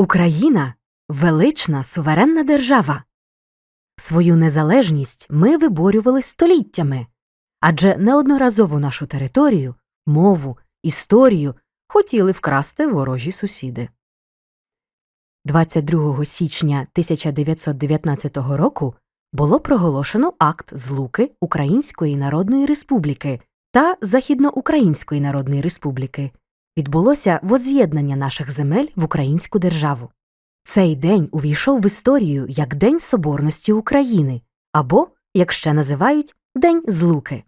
Україна велична суверенна держава. Свою незалежність ми виборювали століттями, адже неодноразово нашу територію, мову, історію хотіли вкрасти ворожі сусіди. 22 січня 1919 року було проголошено акт злуки Української Народної Республіки та Західноукраїнської Народної Республіки. Відбулося воз'єднання наших земель в українську державу. Цей день увійшов в історію як День Соборності України або, як ще називають, День Злуки.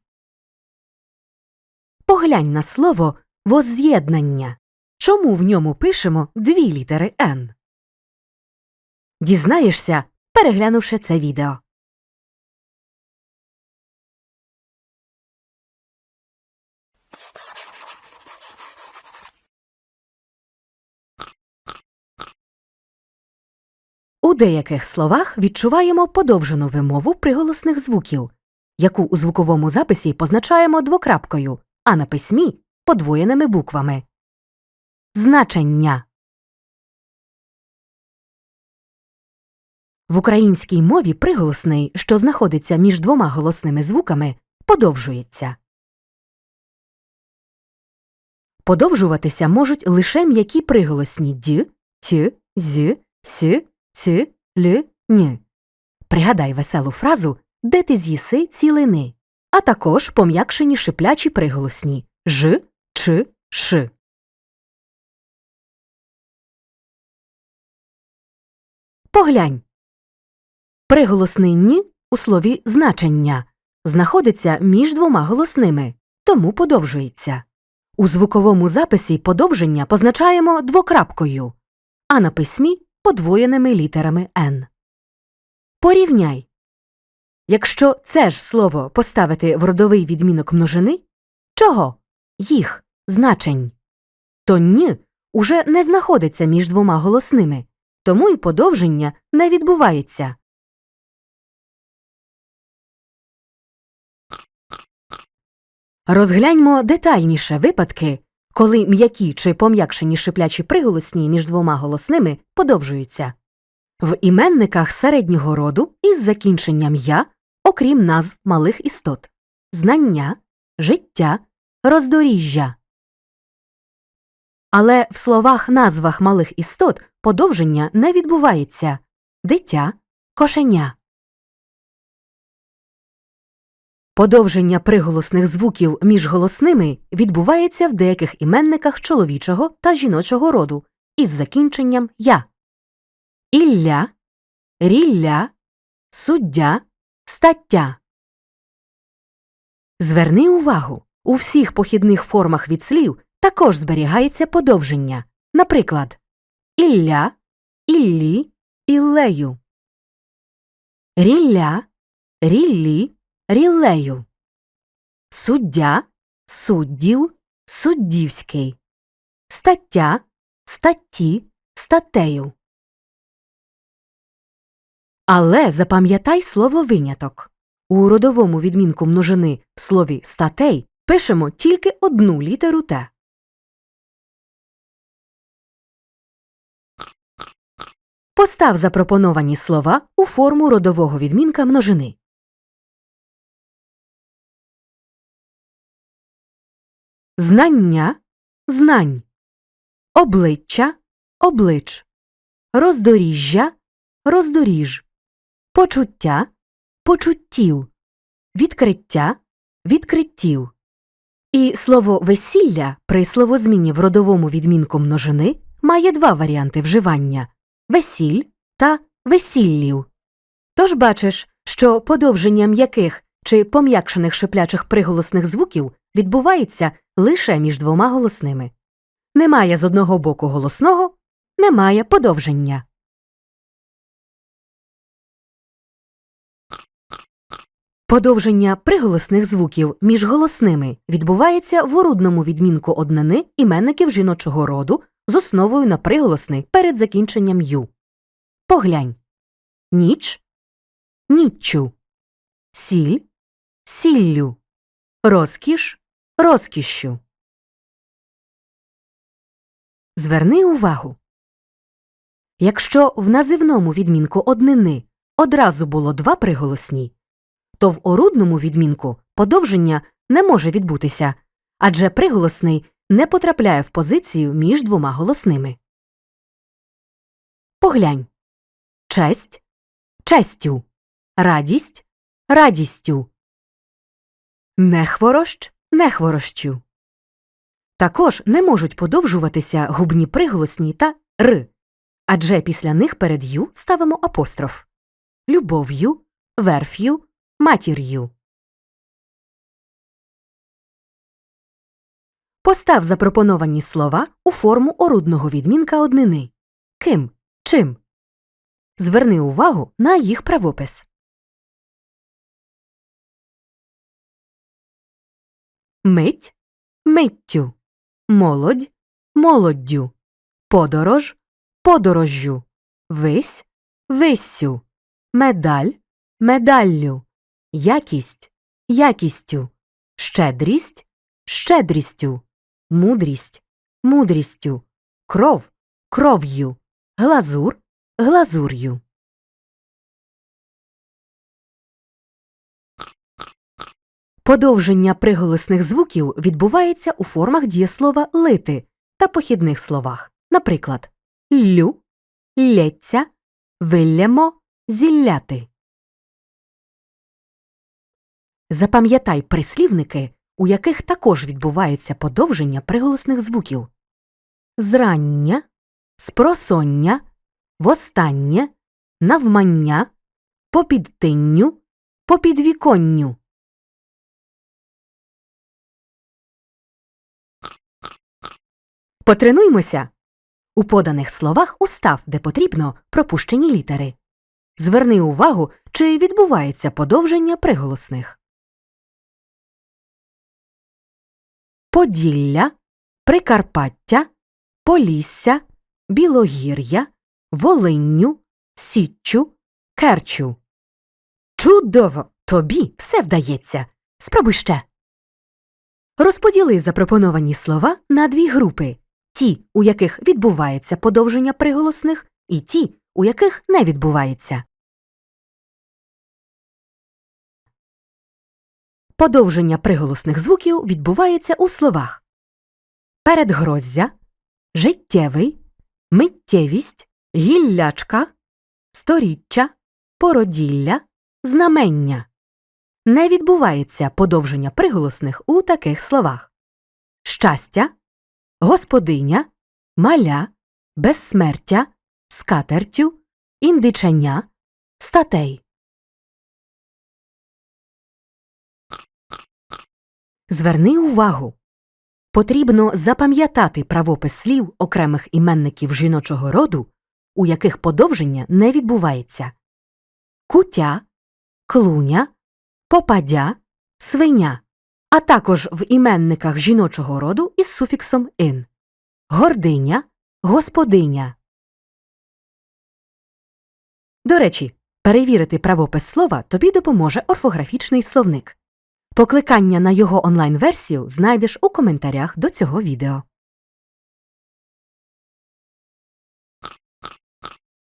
Поглянь на слово воз'єднання. Чому в ньому пишемо дві літери Н? Дізнаєшся, переглянувши це відео. У деяких словах відчуваємо подовжену вимову приголосних звуків, яку у звуковому записі позначаємо двокрапкою, а на письмі подвоєними буквами. Значення В українській мові приголосний, що знаходиться між двома голосними звуками, подовжується. Подовжуватися можуть лише м'які приголосні д, т, з, с, ц, л, н. Пригадай веселу фразу Де ти з'їси цілини, а також пом'якшені шиплячі приголосні ж, ч, ш. Поглянь. Приголосний «ні» у слові значення знаходиться між двома голосними, тому подовжується. У звуковому записі подовження позначаємо двокрапкою, а на письмі подвоєними літерами Н. Порівняй. Якщо це ж слово поставити в родовий відмінок множини чого? Їх значень. То «ні» уже не знаходиться між двома голосними, тому і подовження не відбувається. Розгляньмо детальніше випадки, коли м'які чи пом'якшені шиплячі приголосні між двома голосними подовжуються. В іменниках середнього роду із закінченням я, окрім назв малих істот знання, життя, роздоріжжя. Але в словах назвах малих істот подовження не відбувається дитя, кошеня. Подовження приголосних звуків між голосними відбувається в деяких іменниках чоловічого та жіночого роду із закінченням я. Ілля, рілля, суддя, стаття. Зверни увагу у всіх похідних формах від слів також зберігається подовження. Наприклад, Ілля, Іллі, Іллею. Рілля, Ріллі, Ріллею. Суддя, суддів, суддівський. Стаття, статті, статтею. Але запам'ятай слово виняток. У родовому відмінку множини в слові статей пишемо тільки одну літеру Т. Постав запропоновані слова у форму родового відмінка множини. Знання знань. Обличчя облич. Роздоріжжя роздоріж. Почуття почуттів. Відкриття відкриттів. І слово весілля при словозміні в родовому відмінку множини має два варіанти вживання весіль та весіллів. Тож бачиш, що подовження м'яких чи пом'якшених шиплячих приголосних звуків відбувається лише між двома голосними. Немає з одного боку голосного, немає подовження. Подовження приголосних звуків між голосними відбувається в орудному відмінку однини іменників жіночого роду з основою на приголосний перед закінченням ю. Поглянь ніч ніччю, сіль сіллю, розкіш розкішшю. Зверни увагу. Якщо в називному відмінку однини одразу було два приголосні, то в орудному відмінку подовження не може відбутися, адже приголосний не потрапляє в позицію між двома голосними. Поглянь. Честь честю, радість радістю, нехворощ нехворощу. Також не можуть подовжуватися губні приголосні та р, адже після них перед ю ставимо апостроф любов'ю, верф'ю, матір'ю. Постав запропоновані слова у форму орудного відмінка однини. Ким? Чим? Зверни увагу на їх правопис. Мить миттю, молодь молоддю, подорож подорожжю, вись виссю, медаль медаллю, якість якістю, щедрість щедрістю, мудрість мудрістю, кров кров'ю, глазур глазур'ю. Подовження приголосних звуків відбувається у формах дієслова лити та похідних словах. Наприклад, лю, лється, виллямо, зілляти. Запам'ятай прислівники, у яких також відбувається подовження приголосних звуків. Зрання, спросоння, востаннє, навмання, попідтинню, попідвіконню. Потренуймося. У поданих словах устав, де потрібно, пропущені літери. Зверни увагу, чи відбувається подовження приголосних. Поділля, Прикарпаття, Полісся, Білогір'я, Волинню, Січчю, Керчу. Чудово! Тобі все вдається. Спробуй ще. Розподіли запропоновані слова на дві групи ті, у яких відбувається подовження приголосних, і ті, у яких не відбувається. Подовження приголосних звуків відбувається у словах передгроздя, життєвий, миттєвість, гіллячка, сторіччя, породілля, знамення. Не відбувається подовження приголосних у таких словах щастя, господиня, маля, безсмертя, скатертю, індичання, статей. Зверни увагу. Потрібно запам'ятати правопис слів окремих іменників жіночого роду, у яких подовження не відбувається кутя, клуня, попадя, свиня, а також в іменниках жіночого роду із суфіксом ин гординя, господиня. До речі, перевірити правопис слова тобі допоможе орфографічний словник. Покликання на його онлайн-версію знайдеш у коментарях до цього відео.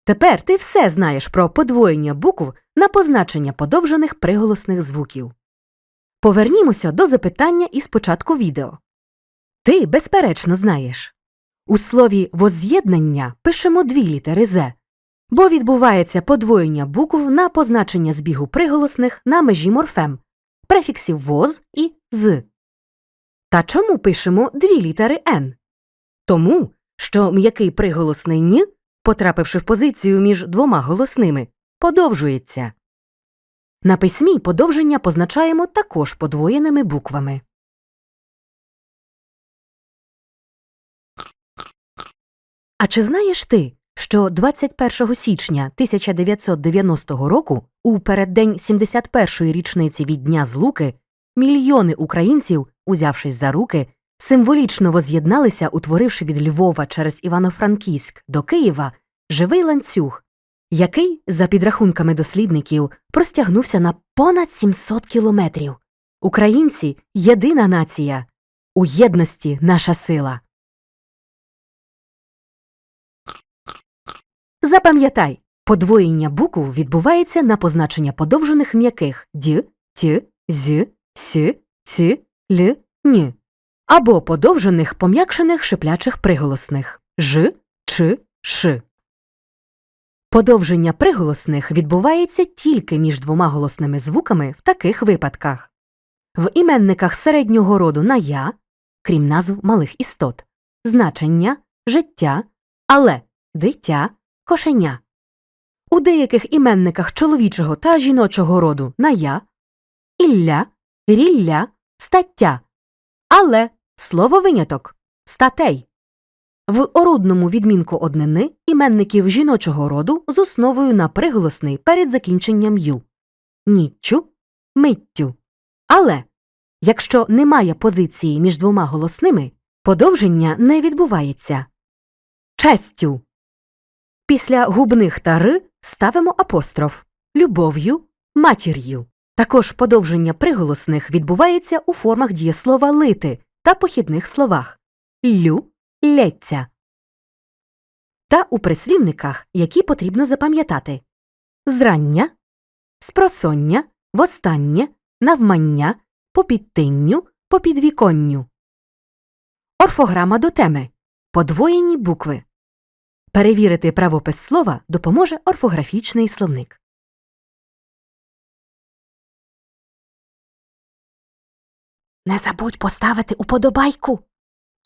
Тепер ти все знаєш про подвоєння букв на позначення подовжених приголосних звуків. Повернімося до запитання із початку відео. Ти, безперечно, знаєш. У слові воз'єднання пишемо дві літери «з», бо відбувається подвоєння букв на позначення збігу приголосних на межі морфем префіксів воз і з. Та чому пишемо дві літери Н? Тому, що м'який приголосний «н», потрапивши в позицію між двома голосними, подовжується. На письмі подовження позначаємо також подвоєними буквами. А чи знаєш ти, що 21 січня 1990 року, у переддень 71-ї річниці від Дня Злуки, мільйони українців, узявшись за руки, символічно воз'єдналися, утворивши від Львова через Івано-Франківськ до Києва живий ланцюг, який, за підрахунками дослідників, простягнувся на понад 700 кілометрів. Українці єдина нація. У єдності наша сила. Запам'ятай, подвоєння букв відбувається на позначення подовжених м'яких д, т, з, с, ц, л, н або подовжених пом'якшених шиплячих приголосних ж, ч, ш. Подовження приголосних відбувається тільки між двома голосними звуками в таких випадках. В іменниках середнього роду на я, крім назв малих істот, значення, життя, але, дитя, кошеня. У деяких іменниках чоловічого та жіночого роду на я, ілля, рілля, стаття, але слово виняток статей. В орудному відмінку однини іменників жіночого роду з основою на приголосний перед закінченням ю ніччю, миттю. Але якщо немає позиції між двома голосними, подовження не відбувається. Честю. Після губних та р ставимо апостроф любов'ю, матір'ю. Також подовження приголосних відбувається у формах дієслова лити та похідних словах лю, лється. Та у прислівниках, які потрібно запам'ятати зрання, спросоння, востаннє, навмання, попідтинню, попідвіконню. Орфограма до теми подвоєні букви. Перевірити правопис слова допоможе орфографічний словник. Не забудь поставити уподобайку.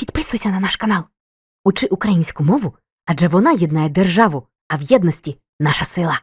Підписуйся на наш канал. Учи українську мову, адже вона єднає державу, а в єдності наша сила.